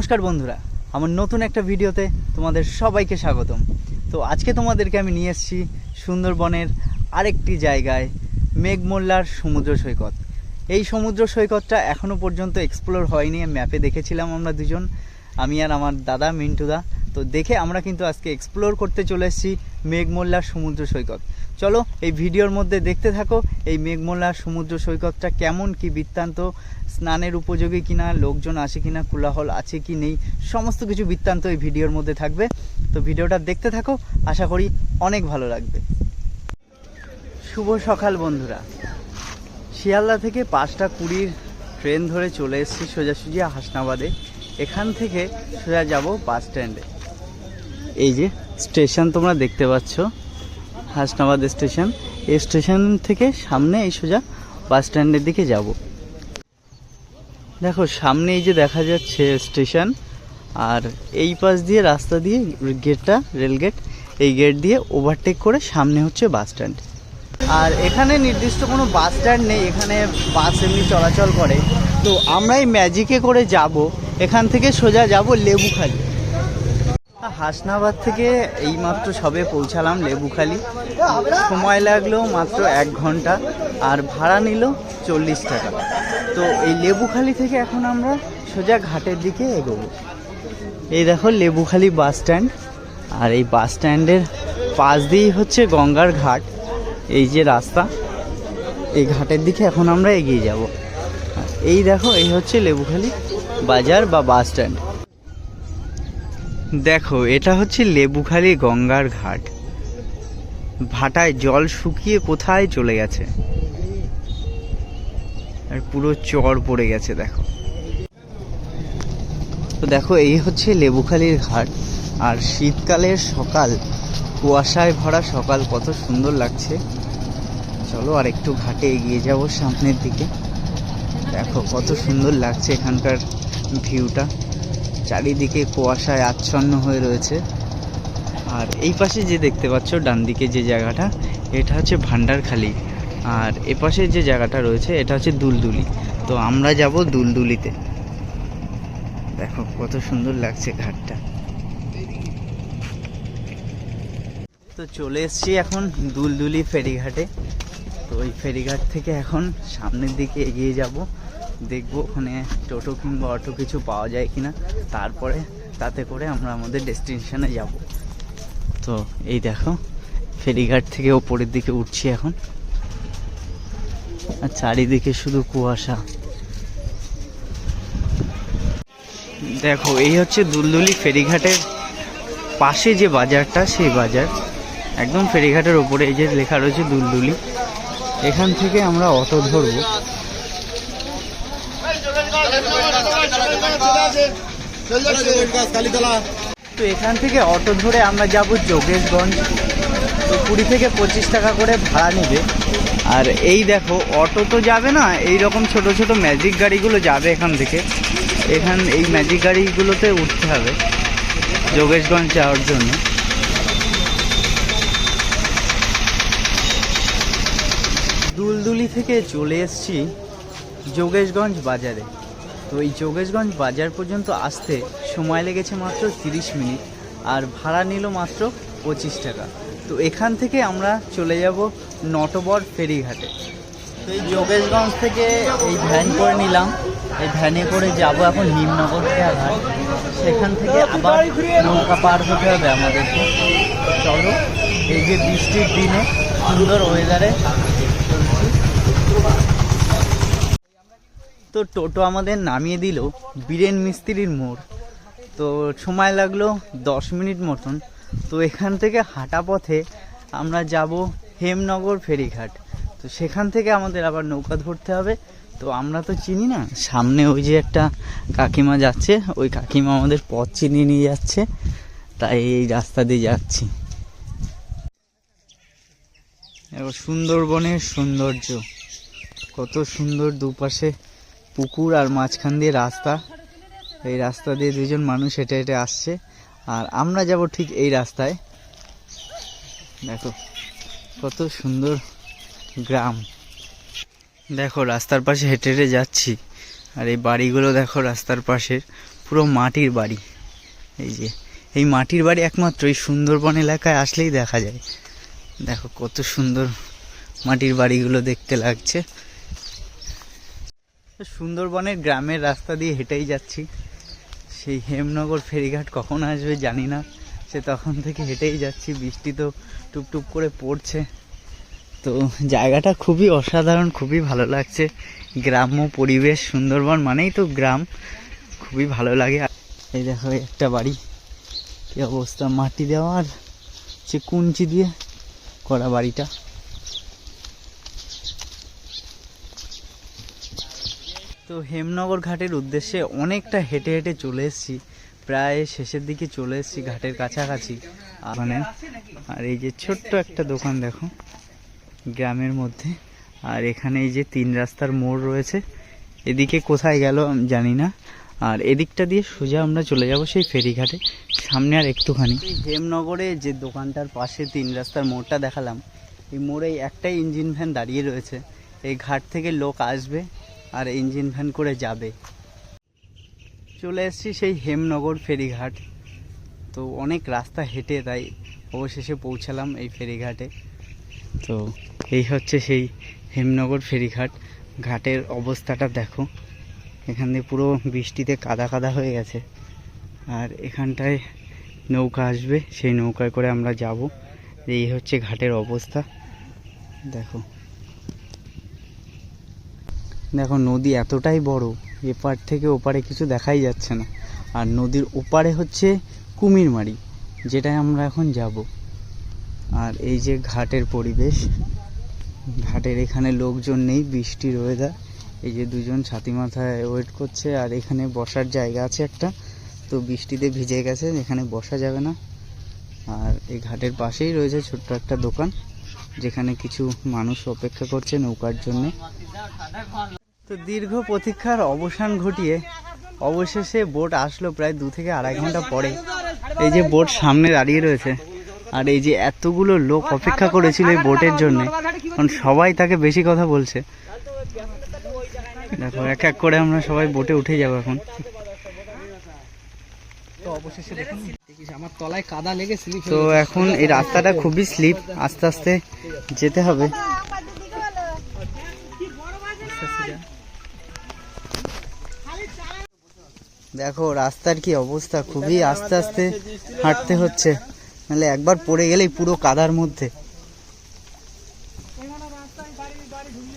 নমস্কার বন্ধুরা, আমার নতুন একটা ভিডিওতে তোমাদের সবাইকে স্বাগতম। তো আজকে তোমাদেরকে আমি নিয়ে এসেছি সুন্দরবনের আরেকটি জায়গায় মেঘমোল্লার সমুদ্র সৈকত। এই সমুদ্র সৈকতটা এখনও পর্যন্ত এক্সপ্লোর হয়নি ম্যাপে দেখেছিলাম আমরা দুজন, আমি আর আমার দাদা মিন্টুদা। তো দেখে আমরা কিন্তু আজকে এক্সপ্লোর করতে চলে এসেছি মেঘমোল্লার সমুদ্র সৈকত। চলো এই ভিডিওর মধ্যে দেখতে থাকো এই মেঘমোল্লার সমুদ্র সৈকতটা কেমন, কি বৃত্তান্ত, স্নানের উপযোগী কিনা, লোকজন আসে কিনা, কোলাহল আছে কি নেই, সমস্ত কিছু বৃত্তান্ত এই ভিডিওর মধ্যে থাকবে। তো ভিডিওটা দেখতে থাকো, আশা করি অনেক ভালো লাগবে। শুভ সকাল বন্ধুরা। শিয়ালদা থেকে পাঁচটা কুড়ির ট্রেন ধরে চলে এসেছি সোজাসুজি হাসনাবাদে। এখান থেকে সোজা যাব বাস স্ট্যান্ডে। এই যে স্টেশন তোমরা দেখতে পাচ্ছ। হাসনাবাদ স্টেশন। এই স্টেশন থেকে সামনে এই সোজা বাস স্ট্যান্ডের দিকে যাব। দেখো, সামনে এই যে দেখা যাচ্ছে স্টেশন, আর এই পাশ দিয়ে রাস্তা দিয়ে গেটটা, রেল গেট, এই গেট দিয়ে ওভারটেক করে সামনে হচ্ছে বাস স্ট্যান্ড। আর এখানে নির্দিষ্ট কোনো বাস স্ট্যান্ড নেই, এখানে বাস এমনি চলাচল করে। তো আমরা এই ম্যাজিকে করে যাব, এখান থেকে সোজা যাব লেবুখালি। হাসনাবাদ থেকে এইমাত্র সবে পৌঁছালাম লেবুখালি। সময় লাগল মাত্র এক ঘণ্টা, আর ভাড়া নিল চল্লিশ টাকা। তো এই লেবুখালি থেকে এখন আমরা সোজা ঘাটের দিকে এগোবো। এই দেখো লেবুখালি বাস স্ট্যান্ড, আর এই বাস স্ট্যান্ডের পাশ দিয়েই হচ্ছে গঙ্গার ঘাট, এই যে রাস্তা। এই ঘাটের দিকে এখন আমরা এগিয়ে যাব। এই দেখো, এই হচ্ছে লেবুখালি বাজার বা বাস স্ট্যান্ড। দেখো, এটা হচ্ছে লেবুখালি গঙ্গার ঘাট। ভাটায় জল শুকিয়ে কোথায় চলে গেছে? আর পুরো চর পড়ে গেছে, দেখো। তো দেখো, এই হচ্ছে লেবুখালির ঘাট। আর শীতকালের সকাল, কুয়াশায় ভরা সকাল, কত সুন্দর লাগছে। চলো আর একটু ঘাটে এগিয়ে যাব সামনের দিকে। দেখো, কত সুন্দর লাগছে এখানকার ভিউটা। চারিদিকে কুয়াশায় আচ্ছন্ন হয়ে রয়েছে। আর এই পাশে যে দেখতে পাচ্ছ ডান দিকে যে জায়গাটা, এটা হচ্ছে ভান্ডারখালি। আর এ পাশে যে জায়গাটা রয়েছে, এটা হচ্ছে দুলদুলি। তো আমরা যাব দুলদুলিতে। দেখো, কত সুন্দর লাগছে ঘাটটা। তো চলে এসছি এখন দুলদুলি ফেরিঘাটে। তো ওই ফেরিঘাট থেকে এখন সামনের দিকে এগিয়ে যাব। দেখব ওখানে টোটো কিংবা অটো কিছু পাওয়া যায় কিনা। তারপরে তাতে করে আমরা আমাদের ডেস্টিনেশনে যাব। তো এই দেখো, ফেরিঘাট থেকে ওপরের দিকে উঠছি এখন। আর চারিদিকে শুধু কুয়াশা। দেখো, এই হচ্ছে দুলদুলি ফেরিঘাটের পাশে যে বাজারটা, সেই বাজার। একদম ফেরিঘাটের ওপরে, এই যে লেখা রয়েছে দুলদুলি। এখান থেকে আমরা অটো ধরবো। তো এখান থেকে অটো ধরে আমরা যাব যোগেশগঞ্জ। তো কুড়ি থেকে পঁচিশ টাকা করে ভাড়া নেবে। আর এই দেখো, অটো তো যাবে না এই রকম ছোট ছোট ম্যাজিক গাড়িগুলো যাবে এখান থেকে। এখান, এই ম্যাজিক গাড়িগুলোতে উঠতে হবে যোগেশগঞ্জ যাওয়ার জন্য। দুলদুলি থেকে চলে এসেছি যোগেশগঞ্জ বাজারে। তো এই যোগেশগঞ্জ বাজার পর্যন্ত আসতে সময় লেগেছে মাত্র তিরিশ মিনিট, আর ভাড়া নিল মাত্র পঁচিশ টাকা। তো এখান থেকে আমরা চলে যাব নটবর ফেরিঘাটে। তো এই যোগেশগঞ্জ থেকে এই ভ্যান করে নিলাম। এই ভ্যানে করে যাব এখন নিমনগর ঘাট সেখান থেকে আবার নৌকা পার হতে হবে আমাদেরকে। চলো, এই যে বৃষ্টির দিনে সুন্দর ওয়েদারে তো টোটো আমাদের নামিয়ে দিল বীরেন মিস্ত্রির মোড়। তো সময় লাগল দশ মিনিট মতন। তো এখান থেকে হাঁটা পথে আমরা যাব হেমনগর ফেরিঘাট। তো সেখান থেকে আমাদের আবার নৌকা ধরতে হবে। তো আমরা তো চিনি না, সামনে ওই যে একটা কাকিমা যাচ্ছে, ওই কাকিমা আমাদের পথ চিনিয়ে নিয়ে যাচ্ছে। তাই এই রাস্তা দিয়ে যাচ্ছি। সুন্দরবনের সৌন্দর্য, কত সুন্দর দুপাশে পুকুর আর মাঝখান দিয়ে রাস্তা। এই রাস্তা দিয়ে দুজন মানুষ হেঁটে হেঁটে আসছে। আর আমরা যাব ঠিক এই রাস্তায়। দেখো, কত সুন্দর গ্রাম। দেখো, রাস্তার পাশে হেঁটে হেঁটে যাচ্ছি। আর এই বাড়িগুলো দেখো, রাস্তার পাশের পুরো মাটির বাড়ি। এই যে, এই মাটির বাড়ি একমাত্র এই সুন্দরবন এলাকায় আসলেই দেখা যায়। দেখো, কত সুন্দর মাটির বাড়িগুলো দেখতে লাগছে। সুন্দরবনের গ্রামের রাস্তা দিয়ে হেঁটেই যাচ্ছি। সেই হেমনগর ফেরিঘাট কখন আসবে জানি না। সে তখন থেকে হেঁটেই যাচ্ছি। বৃষ্টি তো টুপটুপ করে পড়ছে। তো জায়গাটা খুবই অসাধারণ, খুবই ভালো লাগছে। গ্রাম্য পরিবেশ, সুন্দরবন মানেই তো গ্রাম। খুবই ভালো লাগে। এই দেখো, একটা বাড়ি। কি অবস্থা? মাটি দেওয়া আর সে কুঞ্চি দিয়ে করা বাড়িটা। তো হেমনগর ঘাটের উদ্দেশ্যে অনেকটা হেঁটে হেঁটে চলে এসেছি। প্রায় শেষের দিকে চলে এসেছি ঘাটের কাছাকাছি। মানে আর এই যে ছোট্ট একটা দোকান দেখো, গ্রামের মধ্যে। আর এখানে এই যে তিন রাস্তার মোড় রয়েছে। এদিকে কোথায় গেল আমি জানি না। আর এদিকটা দিয়ে সোজা আমরা চলে যাব সেই ফেরিঘাটে। সামনে আর একটুখানি। হেমনগরে যে দোকানটার পাশে তিন রাস্তার মোড়টা দেখালাম, এই মোড়ে একটাই ইঞ্জিন ভ্যান দাঁড়িয়ে রয়েছে। এই ঘাট থেকে লোক আসবে আর ইঞ্জিন ভ্যান করে যাবে। চলে এসেছি সেই হেমনগর ফেরিঘাট। তো অনেক রাস্তা হেঁটে তাই অবশেষে পৌঁছালাম এই ফেরিঘাটে। তো এই হচ্ছে সেই হেমনগর ফেরিঘাট। ঘাটের অবস্থাটা দেখো। এখান দিয়ে পুরো বৃষ্টিতে কাদা কাদা হয়ে গেছে। আর এখানটায় নৌকা আসবে। সেই নৌকায় করে আমরা যাব। এই হচ্ছে ঘাটের অবস্থা। দেখো। দেখো, নদী এতটাই বড়, এপার থেকে ওপারে কিছু দেখাই যাচ্ছে না। আর নদীর ওপারে হচ্ছে কুমিরমারি যেটায় আমরা এখন যাব। আর এই যে ঘাটের পরিবেশ, ঘাটের এখানে লোকজন নেই বৃষ্টির ওয়েদার এই যে দুজন ছাতি মাথায় ওয়েট করছে, আর এখানে বসার জায়গা আছে একটা। তো বৃষ্টিতে ভিজে গেছে, এখানে বসা যাবে না। আর এই ঘাটের পাশেই রয়েছে ছোট্ট একটা দোকান, যেখানে কিছু মানুষ অপেক্ষা করছে নৌকার জন্য। তো দীর্ঘ প্রতীক্ষার অবসান ঘটিয়ে অবশেষে বোট আসলো প্রায় দু থেকে আড়াই ঘণ্টা পরে। এই যে বোট সামনে দাঁড়িয়ে রয়েছে, আর এই যে এতগুলো লোক অপেক্ষা করেছিল এই বোটের জন্য, কারণ সবাই তাকে বেশি কথা বলছে। দেখো, এক এক করে আমরা সবাই বোটে উঠে যাব এখন। তো এখন এই রাস্তাটা খুবই স্লিপ, আস্তে আস্তে যেতে হবে। দেখো, রাস্তার কি অবস্থা? খুবই আস্তে আস্তে হাঁটতে হচ্ছে। নাহলে একবার পড়ে গেলেই পুরো কাদার মধ্যে।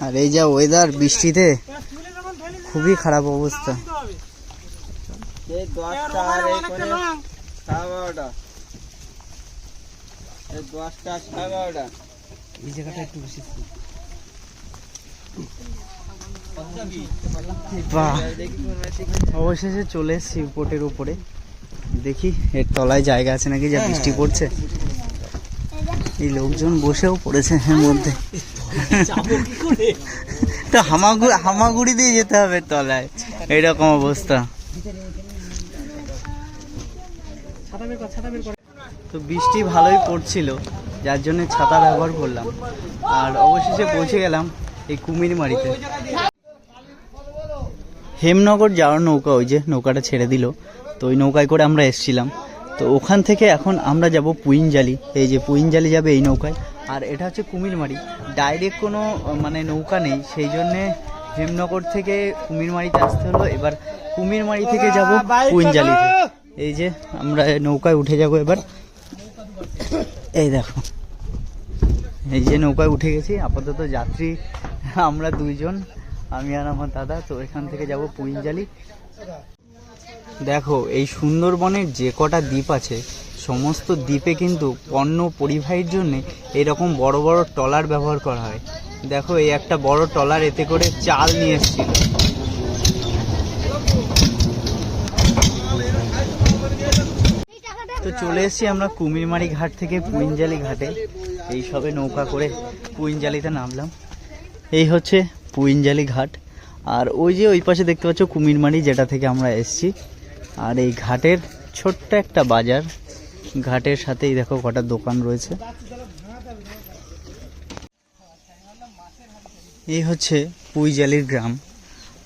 আর এই যা ওয়েদার বৃষ্টিতে, খুবই খারাপ অবস্থা। এই জায়গাটা একটু বেশি। বাহ। অবশেষে চলে এসেছি বোটের উপরে। দেখি এর তলায় জায়গা আছে নাকি যা বৃষ্টি পড়ছে? এই লোকজন বসেও পড়েছে এর মধ্যে। তো হামাগুড়ি হামাগুড়ি দিয়ে যেতে হবে তলায়। এইরকম অবস্থা। তো বৃষ্টি ভালোই পড়ছিল যার জন্য ছাতা ব্যবহার করলাম। আর অবশেষে পৌঁছে গেলাম এই কুমিরমারিতে। হেমনগর যাওয়ার নৌকা ওই যে নৌকাটা ছেড়ে দিল তো ওই নৌকায় করে আমরা এসছিলাম। তো ওখান থেকে এখন আমরা যাব পুইনজালি এই যে পুইনজালি যাবে এই নৌকায়। আর এটা হচ্ছে কুমিরমারি ডাইরেক্ট কোনো মানে নৌকা নেই সেই জন্যে হেমনগর থেকে কুমিরমারিতে আসতে হলো। এবার কুমিরমারি থেকে যাব পুইনজালিতে এই যে আমরা নৌকায় উঠে যাব এবার। এই দেখো এই যে নৌকায় উঠে গেছি আপাতত যাত্রী আমরা দুইজন। আমি আর আমার দাদা, তো এখান থেকে যাব পুইনজালি দেখো, এই সুন্দরবনের যে কটা দ্বীপ আছে, সমস্ত দ্বীপে কিন্তু পণ্য পরিবাহীর জন্য এরকম বড় বড় ট্রলার ব্যবহার করা হয়। দেখো, এই একটা বড় ট্রলার এতে করে চাল নিয়ে এসেছিল। তো চলে এসেছি আমরা কুমিরমারি ঘাট থেকে পুইনজালি ঘাটে। এই সবে নৌকা করে পুইনজালিতে নামলাম। এই হচ্ছে পুইনজালি ঘাট। আর ওই যে ওই পাশে দেখতে পাচ্ছ কুমিরমারি, যেটা থেকে আমরা এসেছি। আর এই ঘাটের ছোট্ট একটা বাজার। ঘাটের সাথেই দেখো কটা দোকান রয়েছে। এই হচ্ছে পুইজালির গ্রাম।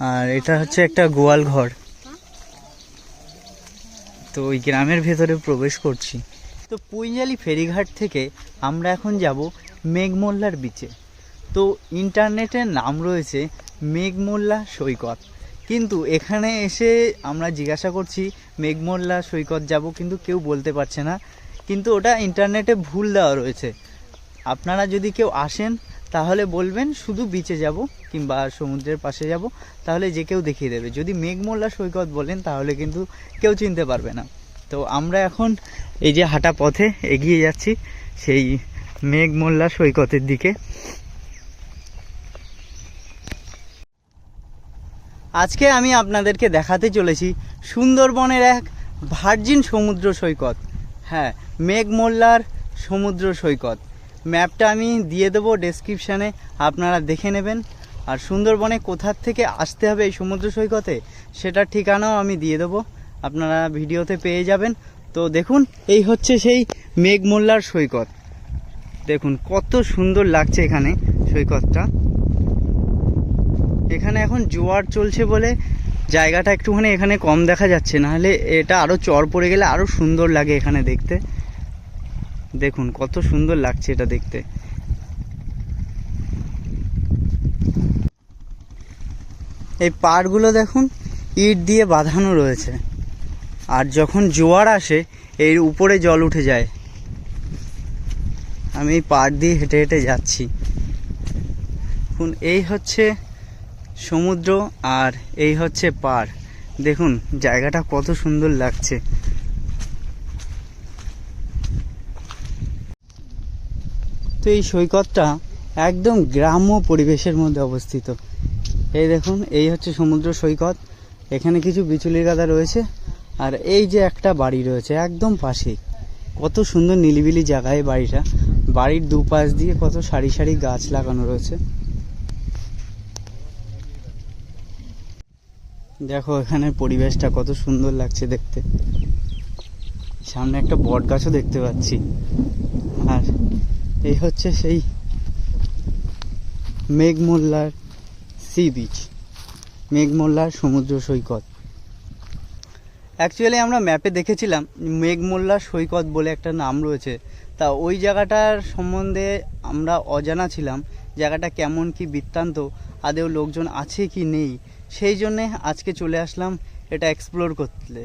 আর এটা হচ্ছে একটা গোয়াল ঘর। তো ওই গ্রামের ভেতরে প্রবেশ করছি। তো পুইজালি ফেরিঘাট থেকে আমরা এখন যাব মেঘমোল্লার বিচে তো ইন্টারনেটের নাম রয়েছে মেঘমোল্লা সৈকত। কিন্তু এখানে এসে আমরা জিজ্ঞাসা করছি, মেঘমোল্লা সৈকত যাব কিন্তু কেউ বলতে পারছে না। কিন্তু ওটা ইন্টারনেটে ভুল দেওয়া রয়েছে। আপনারা যদি কেউ আসেন, তাহলে বলবেন শুধু বিচে যাব কিংবা সমুদ্রের পাশে যাব, তাহলে যে কেউ দেখিয়ে দেবে। যদি মেঘমোল্লা সৈকত বলেন, তাহলে কিন্তু কেউ চিনতে পারবে না। তো আমরা এখন এই যে হাঁটা পথে এগিয়ে যাচ্ছি, সেই মেঘমোল্লা সৈকতের দিকে। আজকে আমি আপনাদেরকে দেখাতে চলেছি সুন্দরবনের এক ভার্জিন সমুদ্র সৈকত। হ্যাঁ মেঘমোল্লার সমুদ্র সৈকত। ম্যাপটা আমি দিয়ে দেবো ডেসক্রিপশানে, আপনারা দেখে নেবেন। আর সুন্দরবনে কোথার থেকে আসতে হবে এই সমুদ্র সৈকতে, সেটার ঠিকানাও আমি দিয়ে দেবো। আপনারা ভিডিওতে পেয়ে যাবেন। তো দেখুন, এই হচ্ছে সেই মেঘমোল্লার সৈকত। দেখুন, কত সুন্দর লাগছে এখানে সৈকতটা। এখানে এখন জোয়ার চলছে বলে জায়গাটা একটুখানি এখানে কম দেখা যাচ্ছে। নাহলে এটা আরও চর পড়ে গেলে আরও সুন্দর লাগে এখানে দেখতে। দেখুন, কত সুন্দর লাগছে এটা দেখতে। এই পাড়গুলো দেখুন, ইট দিয়ে বাঁধানো রয়েছে। আর যখন জোয়ার আসে, এর উপরে জল উঠে যায়। আমি এই পাড় দিয়ে হেঁটে হেঁটে যাচ্ছি। এই হচ্ছে সমুদ্র আর এই হচ্ছে পাড় দেখুন, জায়গাটা কত সুন্দর লাগছে। তো এই সৈকতটা একদম গ্রাম্য পরিবেশের মধ্যে অবস্থিত। এই দেখুন, এই হচ্ছে সমুদ্র সৈকত। এখানে কিছু বিচুলির গাদা রয়েছে আর এই যে একটা বাড়ি রয়েছে একদম পাশেই কত সুন্দর নিলিবিলি জায়গায় বাড়িটা। বাড়ির দুপাশ দিয়ে কত সারি সারি গাছ লাগানো রয়েছে। দেখো এখানে পরিবেশটা কত সুন্দর লাগছে দেখতে। সামনে একটা বট গাছও দেখতে পাচ্ছি। আর এই হচ্ছে সেই মেঘমোল্লার সি বিচ, মেঘমোল্লার সমুদ্র সৈকত। অ্যাকচুয়ালি আমরা ম্যাপে দেখেছিলাম মেঘমোল্লা সৈকত বলে একটা নাম রয়েছে। তা ওই জায়গাটার সম্বন্ধে আমরা অজানা ছিলাম, জায়গাটা কেমন কি বৃত্তান্ত আদেও লোকজন আছে কি নেই সেই জন্যে আজকে চলে আসলাম এটা এক্সপ্লোর করতে,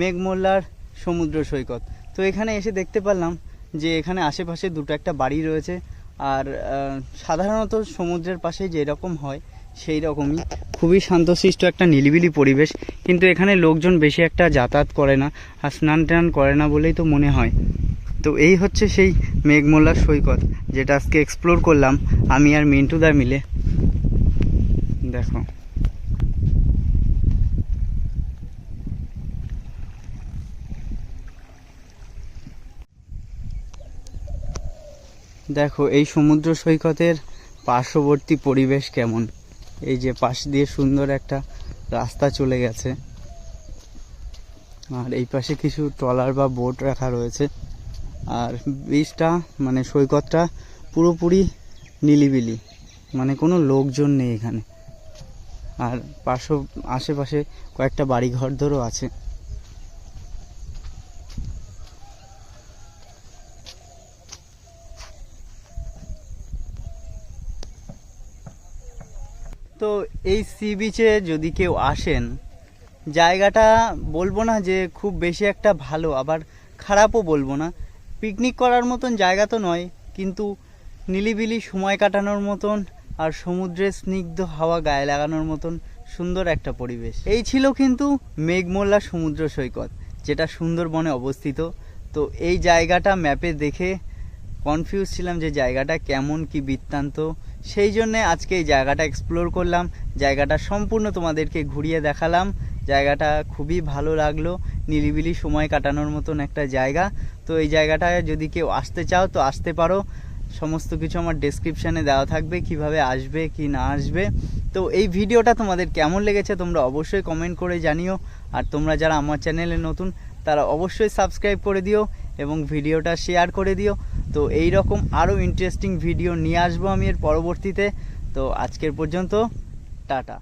মেঘমোল্লার সমুদ্র সৈকত। তো এখানে এসে দেখতে পারলাম যে এখানে আশেপাশে দুটো একটা বাড়ি রয়েছে আর সাধারণত সমুদ্রের পাশে যেরকম হয় সেই রকমই। খুবই শান্তশিষ্ট একটা নিলিবিলি পরিবেশ, কিন্তু এখানে লোকজন বেশি একটা যাতায়াত করে না আর স্নান টান করে না বলেই তো মনে হয়। তো এই হচ্ছে সেই মেঘমোল্লার সৈকত, যেটা আজকে এক্সপ্লোর করলাম, আমি আর মিন্টুদা মিলে। দেখো। দেখো, এই সমুদ্র সৈকতের পার্শ্ববর্তী পরিবেশ কেমন? এই যে পাশ দিয়ে সুন্দর একটা রাস্তা চলে গেছে। আর এই পাশে কিছু ট্রলার বা বোট রাখা রয়েছে। আর বীজটা মানে সৈকতটা পুরোপুরি নিলিবিলি মানে কোনো লোকজন নেই এখানে। আর পার্শ্ব, আশেপাশে কয়েকটা বাড়ি ঘর ধরও আছে। তো এই সি বিচে যদি কেউ আসেন, জায়গাটা বলব না যে খুব বেশি একটা ভালো, আবার খারাপও বলব না। পিকনিক করার মতন জায়গা তো নয়, কিন্তু নিলিবিলি সময় কাটানোর মতন আর সমুদ্রের স্নিগ্ধ হাওয়া গায়ে লাগানোর মতন সুন্দর একটা পরিবেশ। এই ছিল কিন্তু মেঘমোল্লা সমুদ্র সৈকত, যেটা সুন্দরবনে অবস্থিত। তো এই জায়গাটা ম্যাপে দেখে কনফিউজ ছিলাম যে জায়গাটা কেমন, কি বৃত্তান্ত সেই জন্যে আজকে এই জায়গাটা এক্সপ্লোর করলাম। জায়গাটা সম্পূর্ণ তোমাদেরকে ঘুরিয়ে দেখালাম। জায়গাটা খুবই ভালো লাগল, নিরিবিলি সময় কাটানোর মতন একটা জায়গা। তো এই জায়গাটায় যদি কেউ আসতে চাও তো আসতে পারো। সমস্ত কিছু আমার ডেসক্রিপশানে দেওয়া থাকবে, কীভাবে আসবে, কি না আসবে। তো এই ভিডিওটা তোমাদের কেমন লেগেছে তোমরা অবশ্যই কমেন্ট করে জানিও। আর তোমরা যারা আমার চ্যানেলে নতুন, তারা অবশ্যই সাবস্ক্রাইব করে দিও। এবং ভিডিওটা শেয়ার করে দিও। তো এই রকম আরও ইন্টারেস্টিং ভিডিও নিয়ে আসব আমি এর পরবর্তীতে। তো আজকের পর্যন্ত, টাটা।